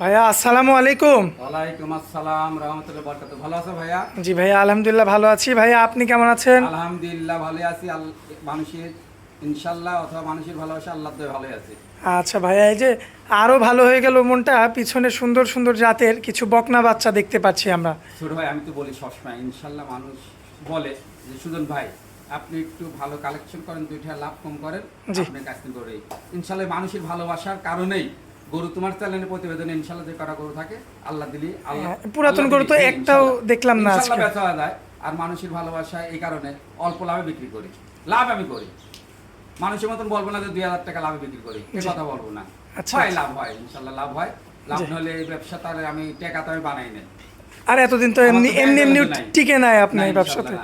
ভাইয়া আসসালামু আলাইকুম। ওয়ালাইকুম আসসালাম রহমতুল্লাহ বরকাত ভালো আছো ভাইয়া? জি ভাইয়া আলহামদুলিল্লাহ ভালো আছি। ভাইয়া আপনি কেমন আছেন? আলহামদুলিল্লাহ ভালো আছি। মানুষের ইনশাল্লাহ অথবা মানুষের ভালোবাসা আল্লাহ ভালোই আছে। আচ্ছা ভাইয়া এই যে আরও ভালো হয়ে গেল মনটা পিছনে সুন্দর সুন্দর জাতের কিছু বকনা বাচ্চা দেখতে পাচ্ছি আমরা। ছোট ভাই আমি তো বলি সবসময় ইনশাল্লাহ মানুষ বলে যে সুজন ভাই আপনি একটু ভালো কালেকশন করেন দুইটা লাভ কম করেন। আপনার কাছ থেকে ইনশাল্লাহ মানুষের ভালোবাসার কারণেই গরু তোমার চ্যানেলের প্রতিবেদনে ইনশাল্লাহ যে কটা গরু থাকে আল্লাহ দিলি আল্লাহ হ্যাঁ, পুরাতন গরু তো একটাও দেখলাম না আজকে। বেচা যায় আর মানুষের ভালোবাসা এই কারণে অল্প লাভে বিক্রি করি। লাভ আমি করি। মানুষের মতন বলব না যে দুই হাজার টাকা লাভে বিক্রি করি এ কথা বলব না। আচ্ছা, হয় আচ্ছা। লাভ হয় ইনশাল্লাহ লাভ হয়। লাভ জি। এই ব্যবসা তার আমি টাকা তো আমি বানাই নাই। আর এতদিন তো এমনি এমনি এমনি টিকে নাই আপনি না, এই ব্যবসাতে।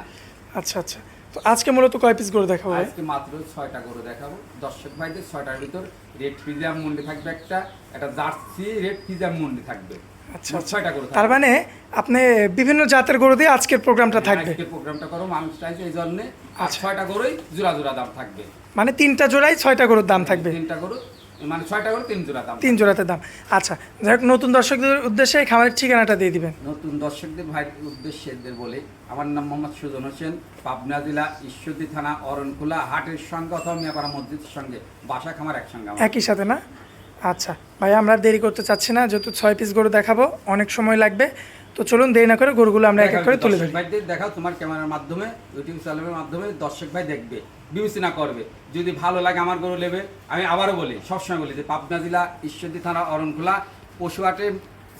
আচ্ছা আচ্ছা। তো আজকে মূলত কয় পিস গরু দেখাবো আজকে মাত্র ছয়টা গরু দেখাবো। দর্শক ভাইদের ছয়টার ভিতর রেড ফিজাম মুন্ডি থাকবে একটা একটা জার্সি রেড ফিজাম মুন্ডি থাকবে। আচ্ছা, আচ্ছা। ছয়টা গরু তার মানে আপনি বিভিন্ন জাতের গরু দিয়ে আজকের প্রোগ্রামটা থাকবে? আজকে প্রোগ্রামটা করো মানুষ চাইছে এই জন্য। আর আচ্ছা। ছয়টা গরুই জোড়া জোড়া দাম থাকবে। মানে তিনটা জোড়াই ছয়টা গরুর দাম থাকবে। তিনটা গরু মানে ছয়টা গরু তিন জোড়া দাম। তিন জোড়াতে দাম। আচ্ছা যাই হোক নতুন দর্শকদের উদ্দেশ্যে এই খামারের ঠিকানাটা দিয়ে দিবেন। নতুন দর্শকদের ভাই উদ্দেশ্যে এদের বলে আমার নাম মোহাম্মদ সুজন হোসেন পাবনা জেলা ঈশ্বরদী থানা অরণখোলা হাটের সঙ্গে অথবা মিয়াপাড়া মসজিদের সঙ্গে বাসা খামার একসঙ্গে একই সাথে না? আচ্ছা ভাই আমরা দেরি করতে চাচ্ছি না যেহেতু ছয় পিস গরু দেখাবো অনেক সময় লাগবে। তো চলুন দেরি না করে গরুগুলো আমরা এক এক করে তুলে ধরি। ভাইদের দেখাও তোমার ক্যামেরার মাধ্যমে ইউটিউব চ্যানেলের মাধ্যমে দর্শক ভাই দেখবে বিবেচনা করবে। যদি ভালো লাগে আমার গরু নেবে আমি আবারও বলি সবসময় বলি যে পাবনা জেলা ঈশ্বরদী থানা অরণখোলা পশুহাটের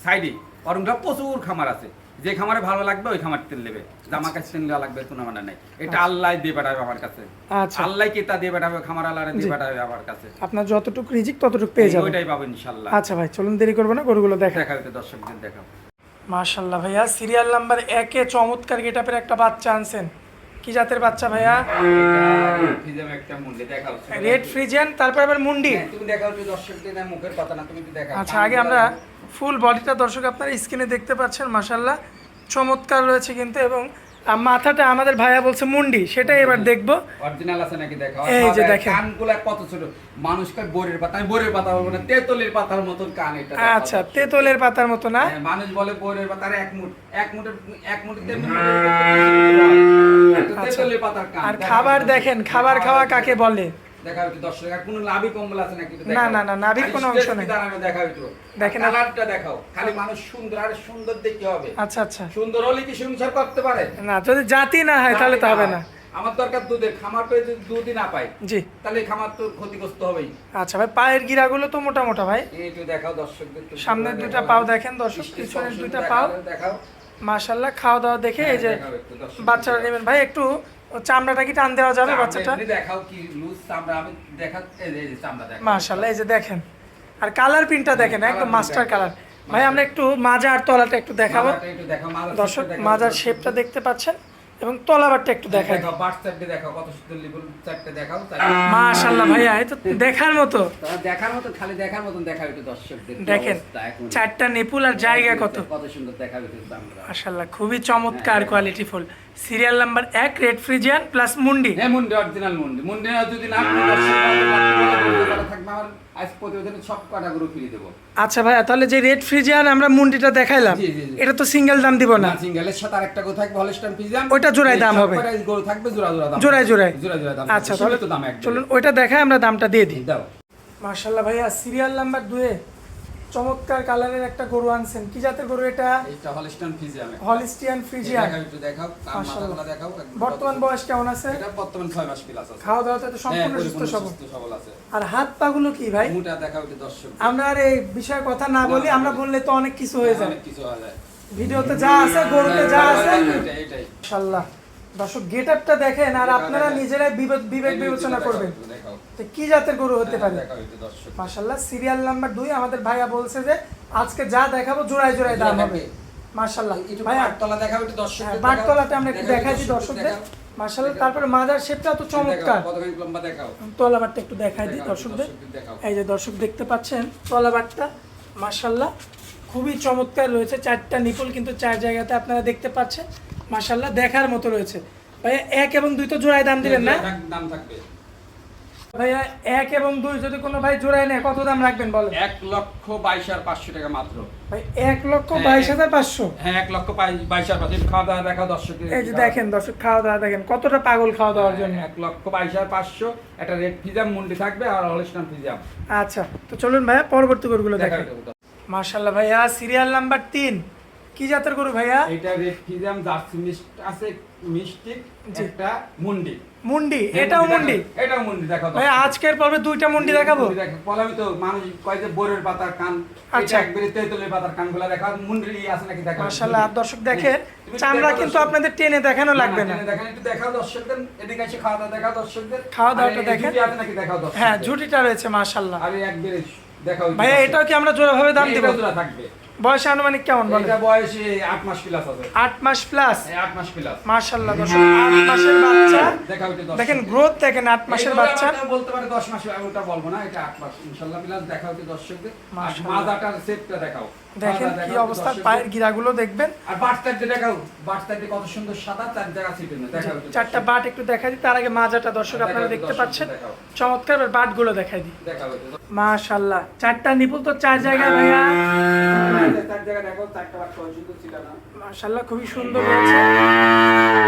সাইডে অরণখোলা প্রচুর খামার আছে। যে খামারে ভালো লাগবে ওই খামার তেল নেবে। আমার কাছে তেল লাগবে কোনো মানে নাই। এটা আল্লাহ দিয়ে পাঠাবে আমার কাছে। আচ্ছা। আল্লাহ কে তা দিয়ে পাঠাবে খামার আল্লাহ দিয়ে। পাঠাবে আমার কাছে। আপনার যতটুকু রিজিক ততটুকু পেয়ে যাবেন। ওইটাই পাবেন ইনশাল্লাহ। আচ্ছা ভাই চলুন দেরি করব না গরুগুলো দেখা দেখা হইতে দর্শকদের দেখাও। মাশাল্লাহ ভাইয়া। সিরিয়াল নাম্বার একে চমৎকার গেটাপের একটা বাচ্চা আনছেন। কি জাতের বাচ্চা ভাইয়া? রেড ফ্রিজেন তারপর আবার মুন্ডি। হ্যাঁ, আচ্ছা আগে আমরা ফুল বডিটা দর্শক আপনারা স্ক্রিনে দেখতে পাচ্ছেন মাসাল্লাহ চমৎকার রয়েছে কিন্তু এবং মাথাটা আমাদের ভাইয়া বলছে মুন্ডি সেটাই এবার দেখব। অরিজিনাল আছে নাকি দেখো? এই যে আর দেখেন। কানগুলা কত ছোট। মানুষ কয় বোরের পাতা। আমি বোরের পাতা বলব না তেতলের পাতার মতন কান এটা আচ্ছা। তেতলের পাতার মতো না? হ্যাঁ, মানুষ বলে বোরের পাতার এক মুঠ এক মুঠের এক মুঠের তেমনি তেতলের তেতুলের পাতার কান আর খাবার দেখেন খাবার খাওয়া কাকে বলে? দেখাও একটু দর্শক আর কোনো লাভি কম্বল আছে নাকি না, না, না, নাভির কোনো অংশ নেই। দাঁড়ানো দেখাও একটু দেখেন দেখেন কালারটা দেখাও খালি মানুষ সুন্দর আর সুন্দর দেখতে হবে। আচ্ছা আচ্ছা। সুন্দর হলে কি সংসার করতে পারে? না যদি জাতি না হয় তাহলে তো হবে না। আমার দরকার দুধের খামার পেয়ে যদি দুধই না পাই জি। তাহলে খামার তো ক্ষতিগ্রস্ত হবেই। আচ্ছা ভাই পায়ের গিরাগুলো তো মোটা মোটা ভাই। এই একটু দেখাও দর্শকদের সামনের। দুইটা পাও দেখেন দর্শক পিছনের দুইটা পাও। দেখাও মাশাল্লাহ খাওয়া দাওয়া দেখে এই যে হ্যাঁ, একটু দর্শকদের বাচ্চারা নেবেন। ভাই একটু চামড়াটা কি টান দেওয়া যাবে বাচ্চাটা? এমনি দেখাও কি লুজ চামড়া? আমি দেখা এই যে- চামড়া দেখাও মাশাল্লাহ এই যে দেখেন। আর কালার প্রিন্টটা দেখেন একদম মাস্টার কালার ভাই আমরা একটু মাজা আর তলাটা একটু দেখাবো। দর্শক মাজার শেপটা দেখতে পাচ্ছেন এবং তলাবারটা একটু দেখাই। দেখাও বাট দেখাও কত সুন্দর লিবল চারটে দেখাও চারটে। মাশাল্লাহ ভাইয়া এই তো দেখার মতো। দেখার মতন খালি দেখার মতন দেখাও একটু দর্শকদের দেখেন চারটা নেপুল আর জায়গা কত। কত সুন্দর দেখাবে খুবই চমৎকার কোয়ালিটি ফুল। সিরিয়াল নাম্বার এক রেড ফ্রিজিয়ান প্লাস মুন্ডি। হ্যাঁ মুন্ডি অরিজিনাল মুন্ডি। মুন্ডি না যদি না থাকবে আমার আজ প্রতিবেদনে সব কটা গরু ফিরে দেবো। আচ্ছা ভাইয়া তাহলে যে রেড ফ্রিজিয়ান আমরা মুন্ডিটা দেখাইলাম। এটা তো সিঙ্গেল দাম দিব না। সিঙ্গেলের সাথে আরেকটা গরু থাকবে হলস্টাইন পিজাম ওইটা জোড়ায় দাম হবে। গরু থাকবে জোড়া জোড়া দাম জোড়ায় জোড়ায়। জোড়া জোড়া দাম আচ্ছা তাহলে তো দাম এক চলুন ওইটা দেখায় আমরা দামটা দিয়ে দিই। দাও। মাশাল্লাহ ভাইয়া সিরিয়াল নাম্বার দুয়ে। চমৎকার কালারের একটা গরু আনছেন। কি জাতের গরু এটা? এইটা হলস্টাইন পিজাম হলিস্টিয়ান ফ্রিজিয়ান একটু দেখাও কান। মাথাগুলো দেখাও বর্তমান বয়স কেমন আছে? এটা বর্তমান 6 মাস প্লাস আছে। খাওয়া দাওয়া তো হ্যাঁ, সম্পূর্ণ সুস্থ সবল। আছে। আর হাত পা গুলো কি ভাই? মুটা দেখাও একটু দর্শক। আমরা আর এই বিষয়ে কথা না বলি আমরা বললে তো অনেক কিছু হয়ে যায়। অনেক কিছু হয়ে যায়। ভিডিওতে যা আছে গরুতে যা আছে। এটাই এটাই। মাশাল্লাহ দর্শক গেট আপটা দেখেন আর আপনারা নিজেরাই বিবে- বিবেক বিবেচনা করবেন। যে কি জাতের গরু হতে পারে? দেখাও একটু মাশাল্লাহ সিরিয়াল নাম্বার দুই আমাদের ভাইয়া বলছে যে আজকে যা দেখাবো জোড়ায় জোড়ায় দাম হবে। মাশাল্লাহ একটু ভাইয়া। পাটতলা দেখাও একটু দর্শক হ্যাঁ, বাগতলাতে আমরা একটু দেখাই দিই দর্শকদের মাশাল্লাহ তারপরে মাদার শেপটা তো চমৎকার। তলাবারটা একটু দেখাই দিই দর্শকদের। দর্শকদের এই যে দর্শক দেখতে পাচ্ছেন তলাবারটা মাশাল্লাহ খুবই চমৎকার রয়েছে। চারটা নিপুল কিন্তু চার জায়গাতে আপনারা দেখতে পাচ্ছেন। মাশাল্লাহ দেখার মতো রয়েছে। ভাই এক এবং দুই তো জোড়ায় দাম দিবেন না? দাম থাকবে। ভাইয়া এক এবং দুই যদি কোনো ভাই জোড়ায় নেয় কত দাম রাখবেন বলেন? এক লক্ষ বাইশ হাজার পাঁচশো টাকা মাত্র। ভাই এক লক্ষ বাইশ হাজার পাঁচশো? হ্যাঁ এক লক্ষ বাইশ- হাজার পাঁচশো। খাওয়া দাওয়া দেখা দর্শকের এই যে দেখেন দর্শক খাওয়া দাওয়া দেখেন কতটা পাগল খাওয়া দাওয়ার জন্য। এক লক্ষ বাইশ হাজার পাঁচশো। একটা রেড ফিজাম মুন্ডি থাকবে আর হলিস্টান ফিজাম আচ্ছা তো চলুন ভাইয়া পরবর্তী গরুগুলো দেখা। দেখেন মার্শাল্লাহ ভাইয়া সিরিয়াল নাম্বার তিন। কি জাতের গরু ভাইয়া? এটা রেড ফিজাম জার্সি মিষ্ট আছে মিষ্টি একটা মুন্ডি। মুন্ডি এটাও মুন্ডি? এটাও মুন্ডি দেখো ভাই আজকের পর্বে দুইটা মুন্ডি দেখাবো? দেখো বললামই তো মানুষ কয় যে বোরের পাতার কান আচ্ছা। একবারে তেঁতুলের পাতার কানগুলো দেখা মুন্ডি আছে নাকি দেখা মার্শাল্লাহ আর দর্শক দেখে চামড়া কিন্তু আপনাদের টেনে দেখানো লাগবে না। দেখেন একটু দেখাও দর্শকদের এদিকে এসে খাওয়া দাওয়া দেখাও দর্শকদের। খাওয়া দাওয়াটা দেখেন। আছে নাকি দেখাও দর্শকদের? হ্যাঁ ঝুটিটা রয়েছে মার্শাল্লাহ আরে একবারে দেখাও ভাইয়া এটাও কি আমরা জোড়াভাবে দাম দিব? জোড়া থাকবে। বয়সে আনুমানিক কেমন এটা বয়সে আট মাস প্লাস আছে আট মাস প্লাস এই আট মাস প্লাস মার্শাল্লাহ দর্শক আট মাসের বাচ্চা। দেখাও এটা দর্শক। দেখেন গ্রোথ দেখেন আট মাসের বাচ্চা। বলতে পারে দশ মাস আমি ওটা বলব না এটা আট মাস ইনশাল্লাহ প্লাস দেখাও কি দর্শকদের। মাজাটার সেটটা দেখাও। দেখেন কি অবস্থা পায়ের গিরাগুলো দেখবেন। আর বাটটাতে দেখাও বাটটাতে কত সুন্দর সাদা চার জায়গা দেখাও চারটা বাট একটু দেখাই দিই তার আগে মাজাটা দর্শক আপনারা দেখতে পাচ্ছেন। চমৎকার বাটগুলো দেখাই দিই। দেখাও একটু। মাশাল্লাহ চারটা নিপুল তো চার জায়গায় ভাইয়া। না। মাশাল্লাহ খুবই সুন্দর হয়েছে।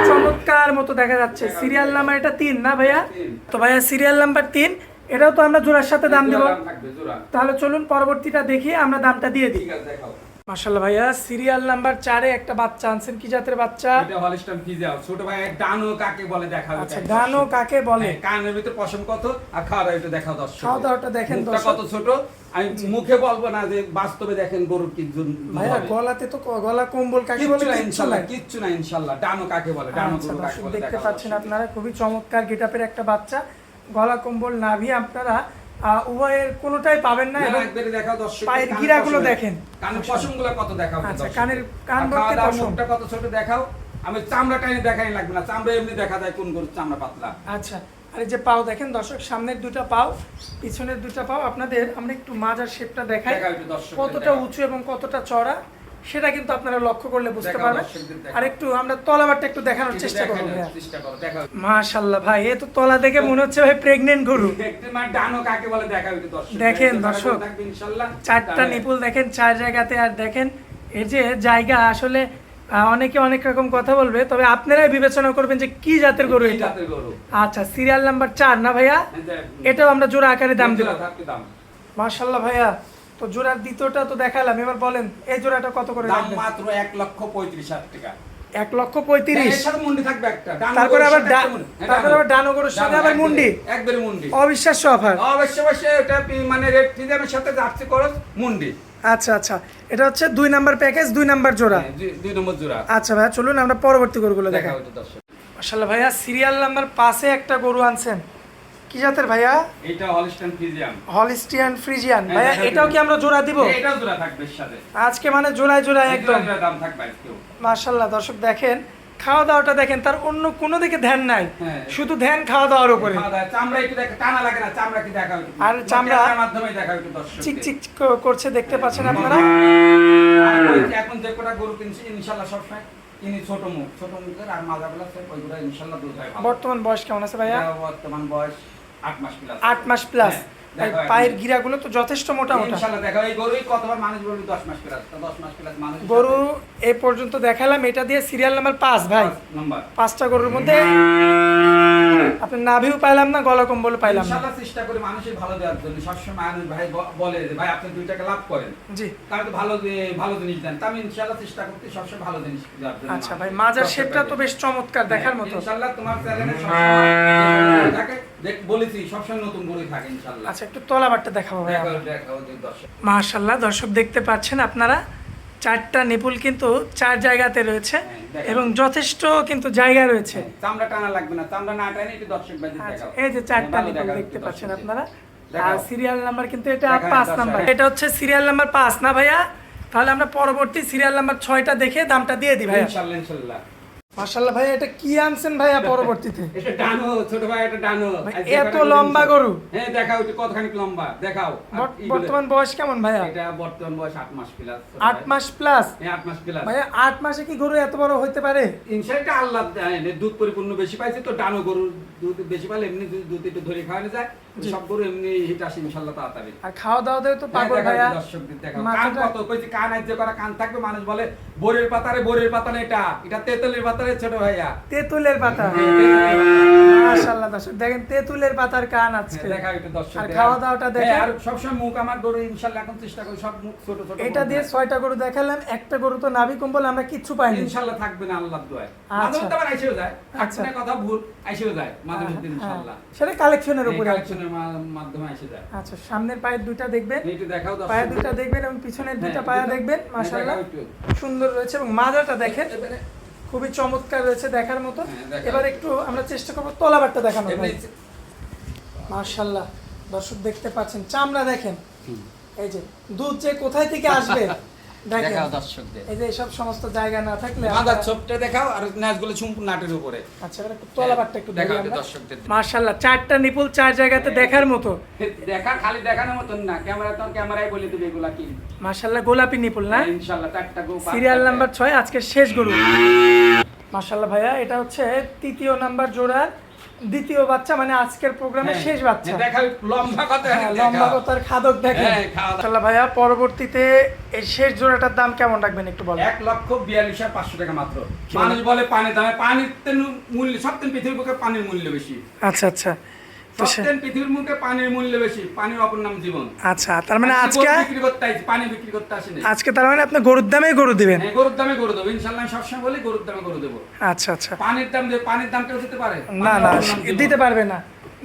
চমৎকার মতো দেখা যাচ্ছে। সিরিয়াল নাম্বার এটা তিন না ভাইয়া? তো ভাইয়া সিরিয়াল নাম্বার তিন এটাও তো আমরা জোড়ার সাথে দাম দিব। তাহলে চলুন পরবর্তীটা দেখি আমরা দামটা দিয়ে দিই। মাশাল্লাহ ভাইয়া সিরিয়াল নাম্বার চারে একটা বাচ্চা আনছেন কি জাতের বাচ্চা? এটা হলিস্টান ছোট ভাই ডানো কাকে বলে দেখাও আচ্ছা এটা। গানও কাকে বলে? হ্যাঁ, কানের ভিতরে পশম কত? আর খাওয়া একটু দেখাও দর্শক। খাওয়া দাওয়াটা দেখেন দর্শক। কত ছোট? আমি মুখে বলব না যে বাস্তবে দেখেন গরুর কি জুন- ভাইয়া গলাতে তো গলা কম্বল কাকে বলে? কিচ্ছু না কিচ্ছু না ইনশাল্লাহ। ডানো কাকে বলে? ডানো আচ্ছা গরু কাকে বলে দেখতে পাচ্ছেন আপনারা খুবই চমৎকার গেটাপের একটা বাচ্চা। গলা কম্বল নাভি আপনারা উভয়ের কোনোটাই পাবেন না না, একবারে দেখাও দর্শক পায়ের কানের গিরাগুলো দেখেন। কানের পশমগুলো কত দেখাও আচ্ছা, কানের- কান ভর্তি কত ছোট দেখাও। আমি চামড়া টাইনে দেখাই লাগবে না চামড়া এমনি দেখা যায় কোন গরুর চামড়া পাতলা। আচ্ছা আর এই যে পাও দেখেন দর্শক সামনের দুটা পাও পিছনের দুটা পাও আপনাদের আমরা একটু মাজার শেপটা দেখাই। কতটা উঁচু এবং কতটা চড়া সেটা কিন্তু আপনারা লক্ষ্য করলে বুঝতে পারবেন। আর একটু আমরা তলাবারটা একটু দেখানোর চেষ্টা করব মাশাল্লাহ ভাই এ তো তলা দেখে মনে হচ্ছে ভাই প্রেগনেন্ট গরু। দেখেন, দর্শক। চারটা নিপুল দেখেন চার জায়গাতে আর দেখেন এই যে জায়গা আসলে অনেকে অনেক রকম কথা বলবে তবে আপনারাই বিবেচনা করবেন যে কি জাতের গরু এটা। আচ্ছা সিরিয়াল নাম্বার চার না ভাইয়া? এটাও আমরা জোড়া আকারে দাম দিব। দাম। মার্শাল্লাহ ভাইয়া তো জোড়ার দ্বিতীয়টা তো দেখালাম এবার বলেন এই জোড়াটা কত করে দাম মাত্র এক লক্ষ পঁয়ত্রিশ হাজার টাকা। এক লক্ষ পঁয়ত্রিশ? এর সাথে মুন্ডি থাকবে একটা ডানো তারপরে আবার। হ্যাঁ, তারপরে আবার ডানো গরুর সাথে আবার মুন্ডি? একবারে মুন্ডি। অবিশ্বাস্য অফার অবশ্যই অবশ্যই এটা মানে রেড ফিজামের সাথে যাচ্ছে খরচ মুন্ডি। আচ্ছা আচ্ছা। এটা হচ্ছে দুই নাম্বার প্যাকেজ দুই নাম্বার জোড়া। হ্যাঁ, দুই- নম্বর জোড়া। আচ্ছা ভাই চলুন আমরা পরবর্তী গরুগুলো দেখা মাশাল্লাহ ভাইয়া সিরিয়াল নাম্বার পাশে একটা গরু আনছেন। কি জাতের ভাইয়া? এটা হলিস্টিয়ান ফ্রিজিয়ান হ্যাঁ, ভাইয়া এটাও কি আমরা জোড়া দিব? এটাও জোড়া থাকবে সাথে। আজকে মানে জোড়ায় জোড়ায় একদম। দাম থাকবে মাশাল্লাহ দর্শক দেখেন খাওয়া দাওয়াটা দেখেন তার অন্য কোনো দিকে ধ্যান নাই। হ্যাঁ। শুধু ধ্যান খাওয়া দাওয়ার উপরে চামড়া একটু টানা লাগে না চামড়া কি দেখা আর চামড়া- মাধ্যমে দেখা চিক চিক করছে দেখতে পাচ্ছেন আপনারা? এখন যে কটা গরু কিনছি ইনশাল্লাহ সবসময় ছোট মুখ ছোট মুখের আর মাজাগুলো ওইগুলো ইনশাল্লাহ দুধ হয় বর্তমান বয়স কেমন আছে ভাইয়া? বর্তমান বয়স আট মাস প্লাস হ্যাঁ, পায়ের গিরাগুলো তো যথেষ্ট মোটা মোটা। গরু এ পর্যন্ত দেখালাম। এটা দিয়ে সিরিয়াল নাম্বার পাঁচ ভাই। নাম্বার পাঁচটা গরুর মধ্যে আপনি নাভিও পাইলাম না গলা কম্বল পাইলাম না। চেষ্টা করি মানুষের ভালো দেওয়ার জন্য। সবসময় মানুষ ভাই বলে যে ভাই আপনি দুই টাকা লাভ করেন। জি। তাহলে তো ভালো ভালো জিনিস দেন। আমি ইনশাল্লাহ চেষ্টা করতে সবসময় ভালো জিনিস দেওয়ার জন্য। আচ্ছা ভাই মাজার শেপটা তো বেশ চমৎকার দেখার মতো। ইনশাল্লাহ তোমার চ্যানেলে সবসময় থাকে দেখ বলেছি সবসময় নতুন গরুই থাকে ইনশাল্লাহ আচ্ছা একটু তলাবারটা দেখাবো ভাই দর্শক। দেখতে পাচ্ছেন আপনারা চারটা নিপুল কিন্তু চার জায়গাতে রয়েছে হ্যাঁ, এবং যথেষ্ট কিন্তু জায়গা রয়েছে। চামড়া টানা লাগবে না চামড়া না টানে একটু দর্শক বাজি আচ্ছা এই যে চারটা নিপুল দেখতে পাচ্ছেন আপনারা। আর সিরিয়াল নাম্বার কিন্তু এটা পাঁচ নাম্বার। এটা হচ্ছে সিরিয়াল নাম্বার পাঁচ না ভাইয়া? তাহলে আমরা পরবর্তী সিরিয়াল নাম্বার ছয়টা দেখে দামটা দিয়ে দিই ভাইয়া। মাশাল্লাহ ভাইয়া এটা কি আনছেন ভাইয়া পরবর্তীতে? এটা ডানো ছোট ভাই এটা ডানো ভাই, যে এত লম্বা গরু? হ্যাঁ দেখাও কতখানি লম্বা দেখাও। বর্তমান বয়স কেমন ভাইয়া? এটা বর্তমান বয়স আট মাস প্লাস আট মাস প্লাস হ্যাঁ আট মাস প্লাস ভাইয়া আট মাসে কি গরু এত বড় হইতে পারে? ইনশাল্লাহ আল্লাহ দুধ পরিপূর্ণ বেশি পাইছে তো ডানো গরুর দুধ বেশি পাইলে এমনি দুধ একটু ধরে খাওয়ানো যায়। সব গরু এমনি হিট আসে ইনশাল্লাহ তাড়াতাড়ি। আর খাওয়া দাওয়া তো হ্যাঁ, পাগল ভাইয়া দর্শকদের দেখাও। কান কত? কইছি কান আজ্য করা কান থাকবে মানুষ বলে বোরের পাতারে বোরের পাতা না এটা। এটা তেঁতুলের পাতারে ছোট ভাইয়া। তেঁতুলের পাতা। হ্যাঁ, তেঁতুলের পাতা। মাশাআল্লাহ দর্শক দেখেন তেঁতুলের পাতার কান আজকে। হ্যাঁ, একটু দর্শক আর খাওয়া দাওয়াটা দেখেন। আর সবসময় মুখ আমার গরু এখন চেষ্টা করি সব মুখ ছোট ছোট এটা দিয়ে ছয়টা গরু দেখালাম একটা গরু তো নাভি কম্বল আমরা কিচ্ছু পাইনি। ইনশাল্লাহ থাকবে না আল্লাহর দোয়ায়। আচ্ছা। মাঝে মধ্যে আবার আইসেও যায়। আচ্ছা। কথা ভুল আইসেও যায় মাঝে মধ্যে সেটা কালেকশনের উপরে কালেকশনের মা- মাধ্যমে এসে যায়। আচ্ছা সামনের পায়ের দুইটা দেখবেন? একটু দেখাও পায়ের দুইটা দেখবেন এবং পিছনের দুইটা হ্যাঁ, পায়া দেখবেন হ্যাঁ, মাশাআল্লাহ। সুন্দর রয়েছে এবং মাজাটা দেখেন খুবই চমৎকার রয়েছে দেখার মতো। হ্যাঁ, এবার একটু আমরা চেষ্টা করব তলাবারটা দেখানো মাশাআল্লাহ দর্শক দেখতে পাচ্ছেন চামড়া দেখেন। এই যে দুধ যে কোথায় থেকে আসবে? দেখাও দর্শকদের। এই যে এইসব সমস্ত জায়গা না থাকলে মাদার আমরা- দেখাও আর নাচগুলো সম্পূর্ণ নাটের উপরে। আচ্ছা এবার তলাবারটা একটু দেখাও দেখি একটু আমরা। দর্শকদের। মাশাআল্লাহ চারটা নিপুল চার জায়গাতে দেখার মতো। দেখা খালি দেখানোর মতন না ক্যামেরা ক্যামেরায় বলে দিবে এগুলা কি। মাশাআল্লাহ গোলাপি নিপুল না? ইনশাআল্লাহ চারটা গো সিরিয়াল নাম্বার ছয় আজকের শেষ গরু। মাশাআল্লাহ ভাইয়া এটা হচ্ছে তৃতীয় নাম্বার জোড়ার দ্বিতীয় বাচ্চা মানে আজকের প্রোগ্রামের শেষ বাচ্চা। লম্বা হ্যাঁ, লম্বা কথার খাদক দেখেন। হ্যাঁ, খাওয়া দাওয়া। মাশাআল্লাহ ভাইয়া পরবর্তীতে এই শেষ জোড়াটার দাম কেমন রাখবেন একটু বলেন? এক লক্ষ বিয়াল্লিশ হাজার পাঁচশো টাকা মাত্র। মানুষ বলে পানির দামে পানির মূল্য সবদিন পৃথিবীর পক্ষে পানির মূল্য বেশি। আচ্ছা আচ্ছা। পৃথিবীর মুখে পানির মূল্য বেশি পানির অপর নাম জীবন। আচ্ছা তার মানে আজকে বিক্রি করতে পানি বিক্রি করতে আসিনি। আজকে তার মানে আপনি গরুর দামে গরু দিবেন? হ্যাঁ, গরুর দামে গরু দেবো। ইনশাল্লাহ আমি সবসময় বলি গরুর দামে গরু দেবো। আচ্ছা আচ্ছা। পানির দাম দিয়ে পানির দাম কেউ দিতে পারে? না না। দিতে পারবে না।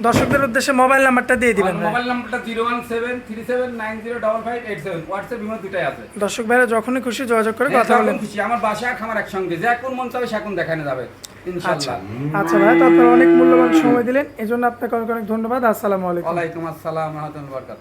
দর্শকদের উদ্দেশ্যে মোবাইল নাম্বারটা দিয়ে দিবেন মোবাইল নাম্বারটা zero one seven three seven nine zero double five eight seven WhatsApp বিমা দুটাই আছে। দর্শক ভাইরা যখনই খুশি যোগাযোগ করে কথা বলেন। খুশি আমার বাসা আর খামার একসঙ্গে যে এখন মন চাবে সেখন দেখানো যাবে আচ্ছা আচ্ছা ভাই আপনারা অনেক মূল্যবান সময় দিলেন এজন্য আপনাকে অনেক অনেক ধন্যবাদ আসসালামু আলাইকুম। ওয়ালাইকুম আসসালাম রহমতুল্লাহ